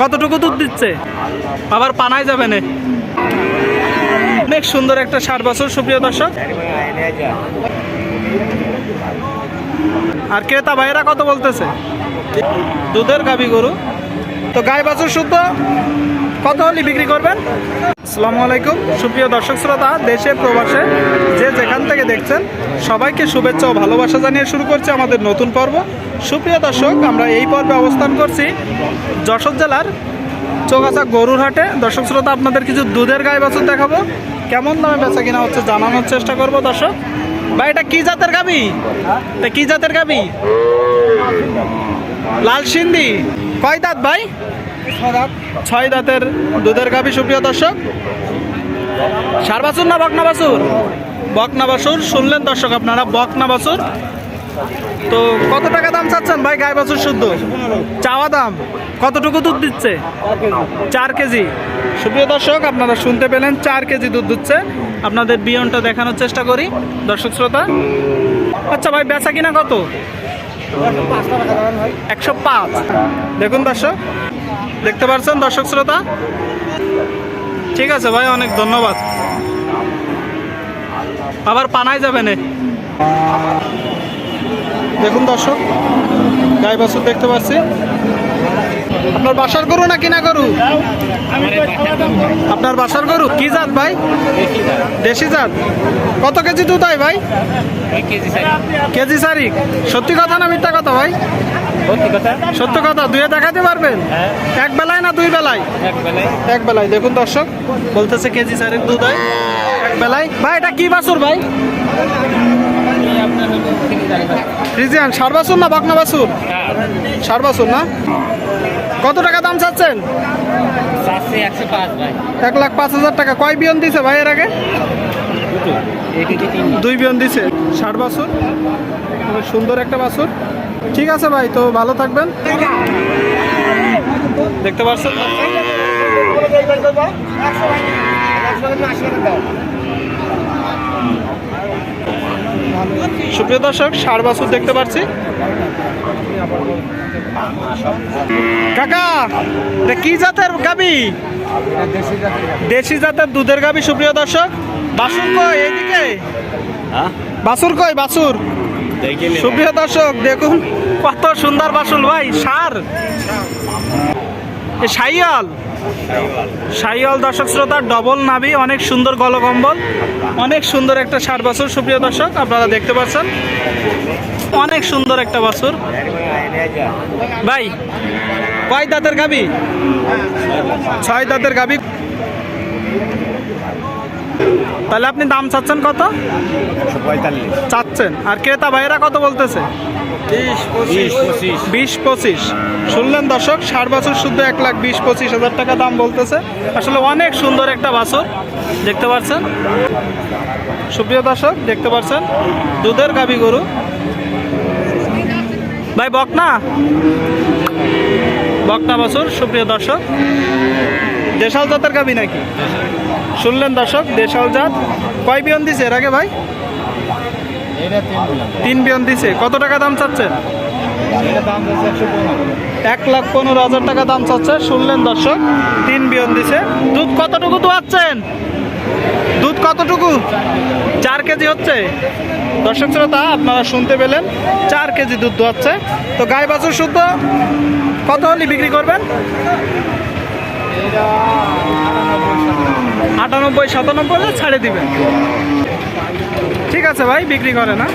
কতটুকু দুধ দিচ্ছে? আবার পানায় যাবে না। অনেক সুন্দর একটা ষাট বছর, সুপ্রিয় দর্শক। আর ক্রেতা ভাইয়েরা কত বলতেছে? দুধের গাবি গরু। তো গায়ে বাছুর শুদ্ধ কত হলে বিক্রি করবেন? আসসালামু আলাইকুম। সুপ্রিয় দর্শক শ্রোতা, দেশে, প্রবাসে যে যেখান থেকে দেখছেন, সবাইকে শুভেচ্ছা ও ভালোবাসা জানিয়ে শুরু করছি আমাদের নতুন পর্ব। সুপ্রিয় দর্শক, আমরা এই পর্বে অবস্থান করছি যশোর জেলার চৌগাছা গরুর হাটে দর্শক শ্রোতা, আপনাদের কিছু দুধের গায়ে বাছুর দেখাবো। কেমন দামে বেচা কিনা হচ্ছে জানানোর চেষ্টা করব দর্শক। ভাই, এটা কি জাতের গাবি? এটা কি জাতের গাবি? লাল সিন্ধি। কয় দাঁত ভাই? ছয় দাঁতের দুধের গাভী, সুপ্রিয় দর্শক। সার বাছুর না বকনা বাছুর বকনা বাছুর শুনলেন দর্শক আপনারা বকনা বাছুর তো কত টাকা দাম চাচ্ছেন ভাই গাই বাছুর শুদ্ধ? চাওয়া দাম, কতটুকু দুধ দিচ্ছে? চার কেজি। সুপ্রিয় দর্শক, আপনারা শুনতে পেলেন, চার কেজি দুধ দিচ্ছে। আপনাদের বিয়নটা দেখানোর চেষ্টা করি, দর্শক শ্রোতা। আচ্ছা ভাই, বেচা কিনা কত? একশো পাঁচ। দেখুন দর্শক, দেখতে পাচ্ছেন দর্শক শ্রোতা? ঠিক আছে ভাই, অনেক ধন্যবাদ। আবার পানায় যাবে না। দেখুন দর্শক গাই বাছুর দেখতে পাচ্ছি। আপনার বাসার গরু না কিনা গরু? আপনার বাসার গরু? কি জাত ভাই? দেশি জাত। কত কেজি দুধ হয় ভাই? কেজি সারি সত্যি কথা না মিথ্যা কথা ভাই? সত্য কথা, দুয়ে দেখাতে পারবেন? এক বেলায় না দুই বেলায়? এক বেলায়। দেখুন দর্শক, বলতেছে কেজি চারেক দুধ হয়। এক বেলায়। ভাই, এটা কি বাছুর ভাই? ফ্রিজিয়ান সার বাছুর না বকনা বাছুর সার বাছুর না? কত টাকা দাম চাচ্ছেন? এক লাখ পাঁচ হাজার টাকা। কয় বিয়ন দিছে ভাই এর আগে? দুই বিয়ন দিছে। ষাট খুবই সুন্দর একটা বাসুর ঠিক আছে ভাই তো ভালো থাকবেন। দেখতে পাচ্ছেন? সুপ্রিয় দর্শক ষাট বাছুর দেখতে পাচ্ছি কাকা কি জাতের গাবি? দেশি জাতের দুধের গাবি সুপ্রিয় দর্শক। বাসুর কই এইদিকে? বাসুর কই বাসুর সুপ্রিয় দর্শক দেখুন কত সুন্দর বাসুল ভাই সার। সাইয়াল সাইয়াল দর্শক শ্রোতার ডবল নাবি অনেক সুন্দর গলকম্বল, অনেক সুন্দর একটা ষাট বছর। সুপ্রিয় দর্শক, আপনারা দেখতে পাচ্ছেন, অনেক সুন্দর একটা বছর। ভাই, কয় দাঁতের গাবি ছয় দাঁতের গাবি তাহলে আপনি দাম চাচ্ছেন কত? পঁয়তাল্লিশ। চাচ্ছেন। আর ক্রেতা ভাইয়েরা কত বলতেছে? বিশ পঁচিশ। পঁচিশ। শুনলেন দর্শক ষাট বছর শুদ্ধ এক লাখ বিশ পঁচিশ হাজার টাকা দাম বলতেছে। আসলে অনেক সুন্দর একটা বাছর দেখতে পাচ্ছেন সুপ্রিয় দর্শক দেখতে পাচ্ছেন দুধের গাভী গরু। ভাই বকনা? বকনা বাছুর সুপ্রিয় দর্শক। দেশাল জাতের গাভী নাকি? শুনলেন দর্শক, দেশাল জাত। কয় বিয়ন দিছে এর আগে ভাই? তিন বিয়ন দিছে। কত টাকা দাম চাচ্ছেন এক লাখ পনেরো হাজার টাকা দাম চাচ্ছে। শুনলেন দর্শক, তিন বিয়ন দিছে। দুধ কতটুকু দোয়াচ্ছেন? দুধ কতটুকু? চার কেজি হচ্ছে। দর্শক শ্রোতা, আপনারা শুনতে পেলেন, চার কেজি দুধ দোয়াচ্ছে। তো গাই বাছুর শুদ্ধ, কত হলে বিক্রি করবেন? আটানব্বই সাতানব্বই ছাড়ে দিবেন। ঠিক আছে ভাই বিক্রি করে না।